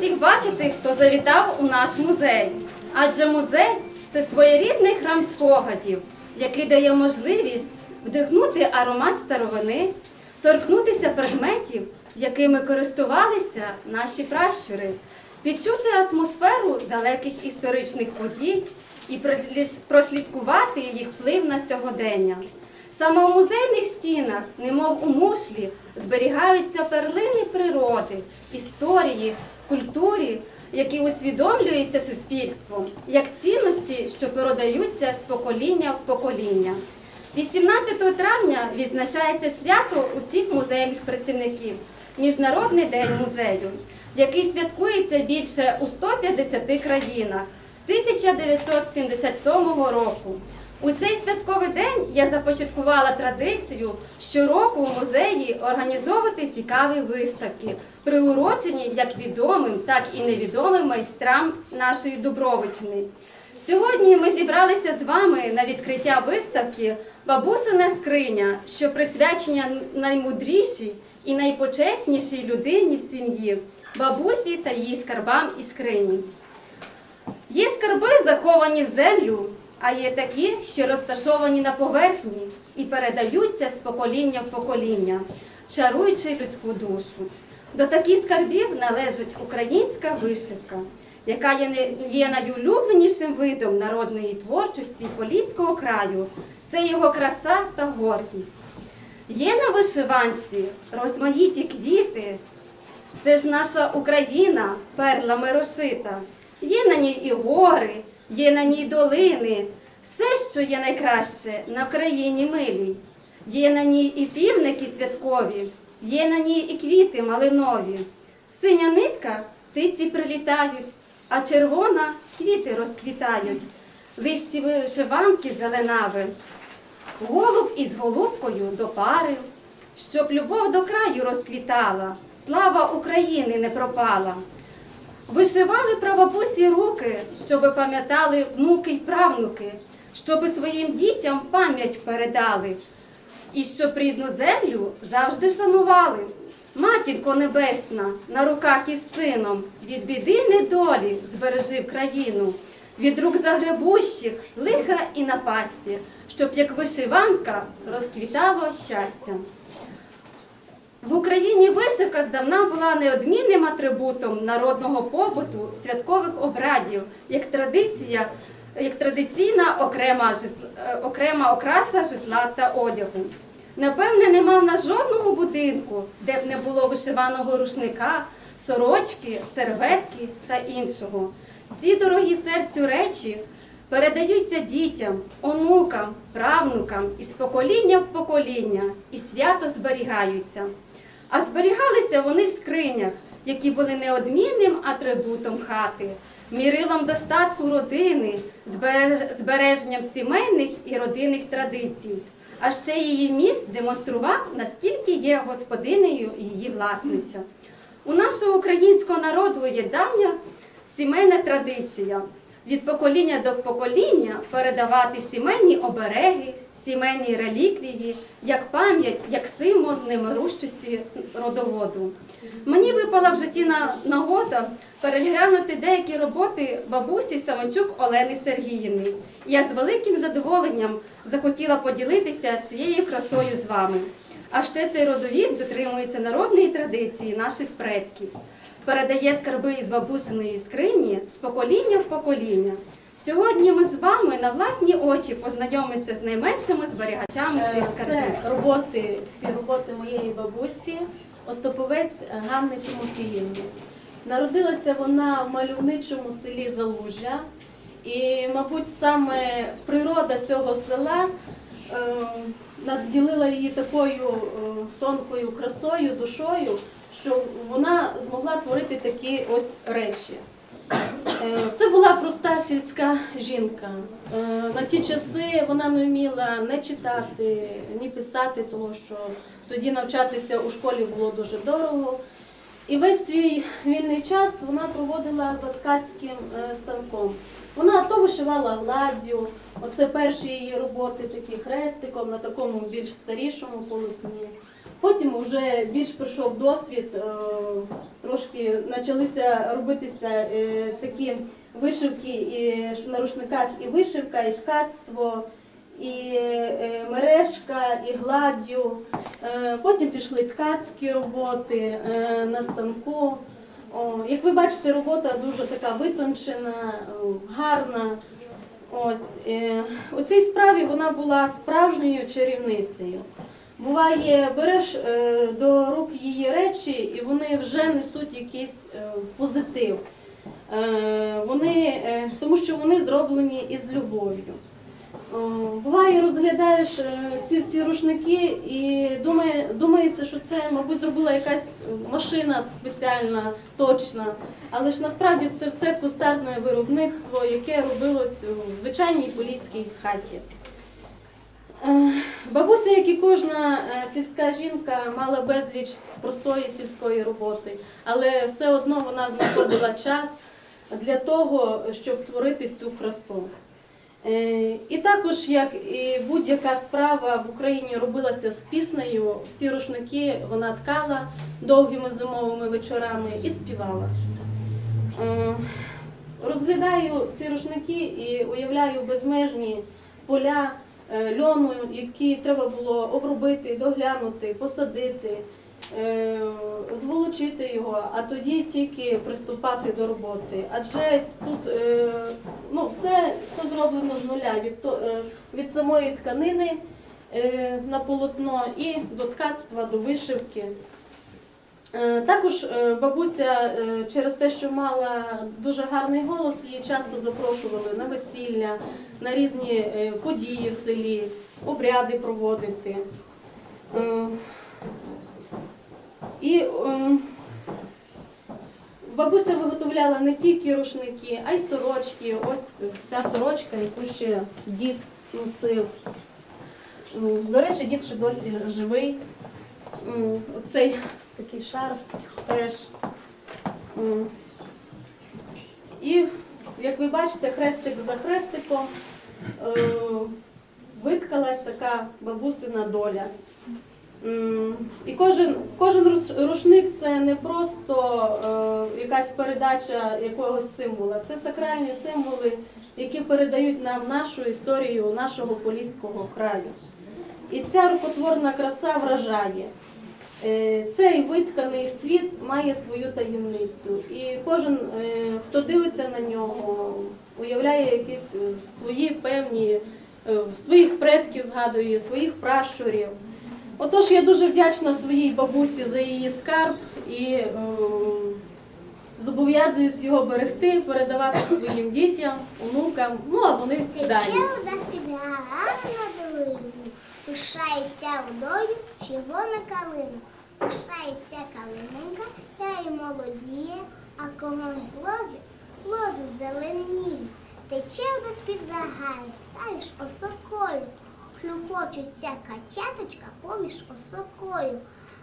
всіх бачити, хто завітав у наш музей. Адже музей це своєрідний храм спогадів, який дає можливість вдихнути аромат старовини, торкнутися предметів, якими користувалися наші пращури, відчути атмосферу далеких історичних подій і прослідкувати їх вплив на сьогодення. Саме у музейних стінах, немов у мушлі, зберігаються перлини природи, історії, культурі, які усвідомлюються суспільством, як цінності, що передаються з покоління в покоління. 18 травня відзначається свято усіх музейних працівників Міжнародний день музею, який святкується більше у 150 країнах з 1977 року. У цей святковий день я започаткувала традицію щороку у музеї організовувати цікаві виставки, приурочені як відомим, так і невідомим майстрам нашої Дубровичини. Сьогодні ми зібралися з вами на відкриття виставки Бабусина скриня, що присвячення наймудрішій і найпочеснішій людині в сім'ї бабусі та її скарбам і скрині. Є скарби, заховані в землю, а є такі, що розташовані на поверхні і передаються з покоління в покоління, чаруючи людську душу. До таких скарбів належить українська вишивка, яка є найулюбленішим видом народної творчості Поліського краю. Це його краса та гордість. Є на вишиванці розмаїті квіти, це ж наша Україна, перлами розшита. Є на ній і гори, є на ній долини, все, що є найкраще на Україні милій. Є на ній і півники святкові, є на ній і квіти малинові. Синя нитка птиці прилітають, а червона квіти розквітають. Листі вишиванки зеленаве, голуб із голубкою до пари, щоб любов до краю розквітала, слава України не пропала. Вишивали прабабусі руки, щоби пам'ятали внуки й правнуки, щоби своїм дітям пам'ять передали, і щоб рідну землю завжди шанували. Матінко небесна, на руках із сином, від біди недолі збережи в країну, від рук загребущих, лиха і напасті, щоб як вишиванка розквітало щастя. Україні вишивка здавна була неодмінним атрибутом народного побуту, святкових обрядів, як традиція, як традиційна окрема, е, окрема окраса житла та одягу. Напевне, нема в нас жодного будинку, де б не було вишиваного рушника, сорочки, серветки та іншого. Ці дорогі серцю речі передаються дітям, онукам, правнукам із покоління в покоління і свято зберігаються. А зберігалися вони в скринях, які були неодмінним атрибутом хати, мірилом достатку родини, збереж- збереженням сімейних і родинних традицій. А ще її міст демонстрував, наскільки є господинею її власниця. У нашого українського народу є давня сімейна традиція від покоління до покоління передавати сімейні обереги, сімейні реліквії, як пам'ять, як символ немирущості родоводу. Мені випала в житті нагода переглянути деякі роботи бабусі Самончук Олени Сергіївни. Я з великим задоволенням захотіла поділитися цією красою з вами. А ще цей родовід дотримується народної традиції наших предків передає скарби із бабусиної скрині з покоління в покоління. Сьогодні ми з вами на власні очі познайомимося з найменшими зберігачами цих Е, скарбів. Це роботи, всі роботи моєї бабусі, Остаповець Ганни Тимофіївни. Народилася вона в мальовничому селі Залужжя. І, мабуть, саме природа цього села е, наділила її такою е, тонкою красою, душою, що вона змогла творити такі ось речі. Е, Це була проста сільська жінка. Е, На ті часи вона не вміла не читати, ні писати, тому що тоді навчатися у школі було дуже дорого. І весь свій вільний час вона проводила за ткацьким е, станком. Вона то вишивала гладдю, оце перші її роботи такі хрестиком на такому більш старішому полотні. Потім вже більш прийшов досвід, е, трошки почалися робитися е, такі вишивки на рушниках і вишивка, і ткацтво, і е, мережка, і гладдю. Потім пішли ткацькі роботи на станку. Як ви бачите, робота дуже така витончена, гарна. Ось у цій справі вона була справжньою чарівницею. Буває, береш е, до рук її речі, і вони вже несуть якийсь е, позитив. Е, вони, тому що вони зроблені із любов'ю. Буває, розглядаєш ці всі рушники і думає, думається, що це, мабуть, зробила якась машина спеціальна, точна. Але ж насправді це все кустарне виробництво, яке робилось у звичайній поліській хаті. Е, Бабуся, як і кожна е, сільська жінка, мала безліч простої сільської роботи, але все одно вона знаходила час для того, щоб творити цю красу. Е, І також, як і будь-яка справа в Україні робилася з піснею, всі рушники вона ткала довгими зимовими вечорами і співала. Розглядаю ці рушники і уявляю безмежні поля льону, які треба було обробити, доглянути, посадити, е, зволочити його, а тоді тільки приступати до роботи. Адже тут е, ну, все, все зроблено з нуля, від, е, від самої тканини е, на полотно і до ткацтва, до вишивки. Е, Також е, бабуся е, через те, що мала дуже гарний голос, її часто запрошували на весілля, на різні події в селі, обряди проводити. І е, бабуся виготовляла не тільки рушники, а й сорочки. Ось ця сорочка, яку ще дід носив. До речі, дід ще досі живий. Оцей такий шарф теж. І, як ви бачите, хрестик за хрестиком е, виткалась така бабусина доля. І кожен, кожен рушник це не просто е, якась передача якогось символа, це сакральні символи, які передають нам нашу історію нашого поліського краю. І ця рукотворна краса вражає. Е, Цей витканий світ має свою таємницю, і кожен, е, хто дивиться на нього, уявляє якісь е, свої певні, своїх предків згадує, своїх пращурів. Отож, я дуже вдячна своїй бабусі за її скарб і зобов'язуюсь його берегти, передавати своїм дітям, онукам, ну а вони далі. Пишається водою червона калина, пишається калиненька, та й молодіє, а когось лози, лози зеленіє. Тече вода з-під загаю, та між осокою, хлюпочуться качаточка поміж осокою,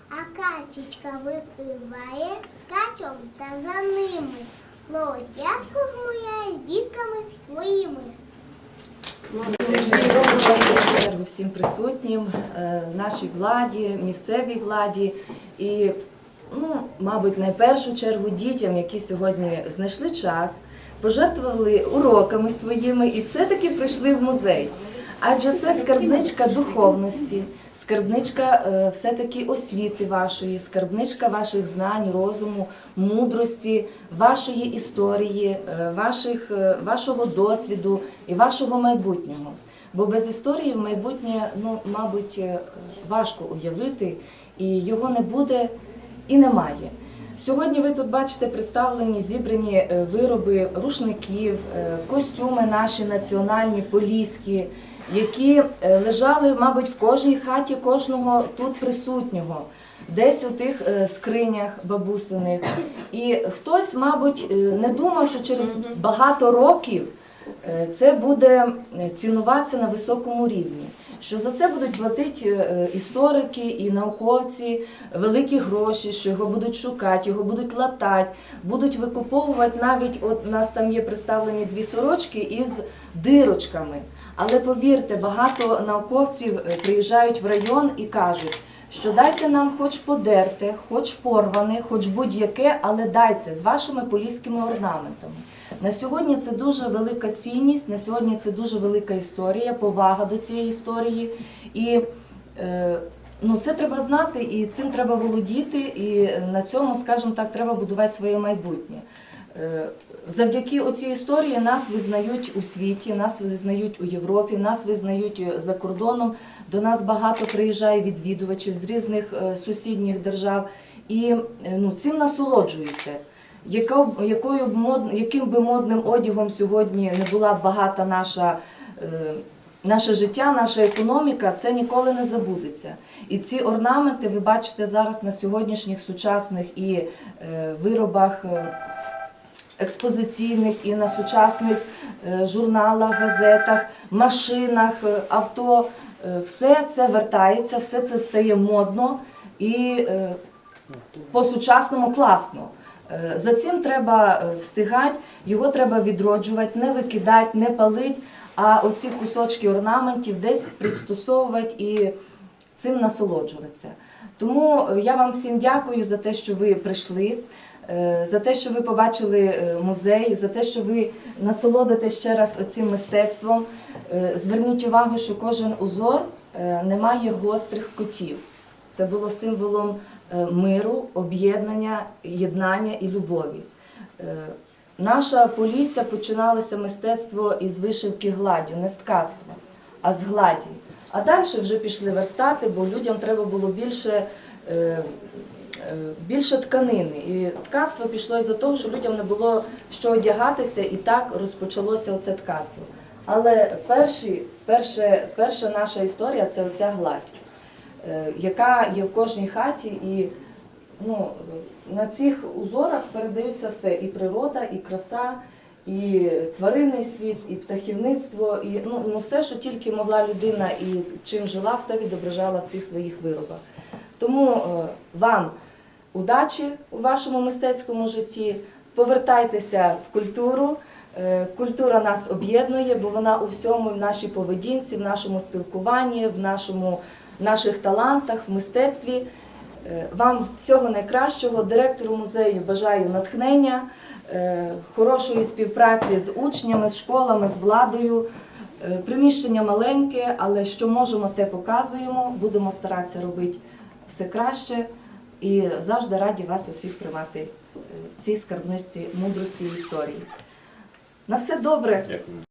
а качечка випливає з качом та за ними. Ловить язку змуяє дітками своїми. Всім присутнім, е, нашій владі, місцевій владі і, ну, мабуть, найпершу чергу дітям, які сьогодні знайшли час, пожертвували уроками своїми і все-таки прийшли в музей. Адже це скарбничка духовності, скарбничка е, все-таки освіти вашої, скарбничка ваших знань, розуму, мудрості, вашої історії, е, ваших, е, вашого досвіду і вашого майбутнього. Бо без історії в майбутнє, ну, мабуть, важко уявити, і його не буде і немає. Сьогодні ви тут бачите представлені зібрані е, вироби рушників, е, костюми наші національні, поліські, які е, лежали, мабуть, в кожній хаті кожного тут присутнього, десь у тих скринях бабусиних. І хтось, мабуть, не думав, що через багато років це буде цінуватися на високому рівні. Що за це будуть платити е, історики і науковці великі гроші, що його будуть шукати, його будуть латати, будуть викуповувати навіть от у нас там є представлені дві сорочки із дирочками. Але повірте, багато науковців е, приїжджають в район і кажуть, що дайте нам хоч подерте, хоч порване, хоч будь-яке, але дайте з вашими поліськими орнаментами. На сьогодні це дуже велика цінність, на сьогодні це дуже велика історія, повага до цієї історії. І е, ну, це треба знати, і цим треба володіти, і на цьому, скажімо так, треба будувати своє майбутнє. Е, Завдяки оцій історії нас визнають у світі, нас визнають у Європі, нас визнають е, за кордоном. До нас багато приїжджає відвідувачів з різних сусідніх держав, і ну, цим насолоджуються. Яка якою б мод, яким би модним одягом сьогодні не була багата наша, е, наше життя, наша економіка, це ніколи не забудеться. І ці орнаменти ви бачите зараз на сьогоднішніх сучасних і е, виробах. е, експозиційних і на сучасних е, журналах, газетах, машинах, авто. Все це вертається, все це стає модно і по-сучасному класно. Е, За цим треба е, встигати, його треба відроджувати, не викидати, не палити, а оці кусочки орнаментів десь пристосовувати і цим насолоджуватися. Тому е, я вам всім дякую за те, що ви прийшли, за те, що ви побачили музей, за те, що ви насолодитесь ще раз оцим мистецтвом. Зверніть увагу, що кожен узор не має гострих котів. Це було символом миру, об'єднання, єднання і любові. Е, Наша Полісся починалося мистецтво із вишивки гладдю, не з ткацтва, а з гладі. А далі вже пішли верстати, бо людям треба було більше, е, е, більше тканини. І ткацтво пішло із-за того, що людям не було що одягатися, і так розпочалося оце ткацтво. Але перші, перше, перша наша історія це оця гладь, е, яка є в кожній хаті. І ну, на цих узорах передається все: і природа, і краса, і тваринний світ, і птахівництво, і ну, ну все, що тільки могла людина і чим жила, все відображала в цих своїх виробах. Тому е, вам удачі у вашому мистецькому житті. Повертайтеся в культуру. Е, Культура нас об'єднує, бо вона у всьому, в нашій поведінці, в нашому спілкуванні, в нашому, в наших талантах, в мистецтві. Е, Вам всього найкращого. Директору музею бажаю натхнення, е, хорошої співпраці з учнями, з школами, з владою. Е, Приміщення маленьке, але що можемо, те показуємо. Будемо старатися робити все краще і завжди раді вас усіх приймати в цій скарбничці мудрості і історії. На все добре. Дякую.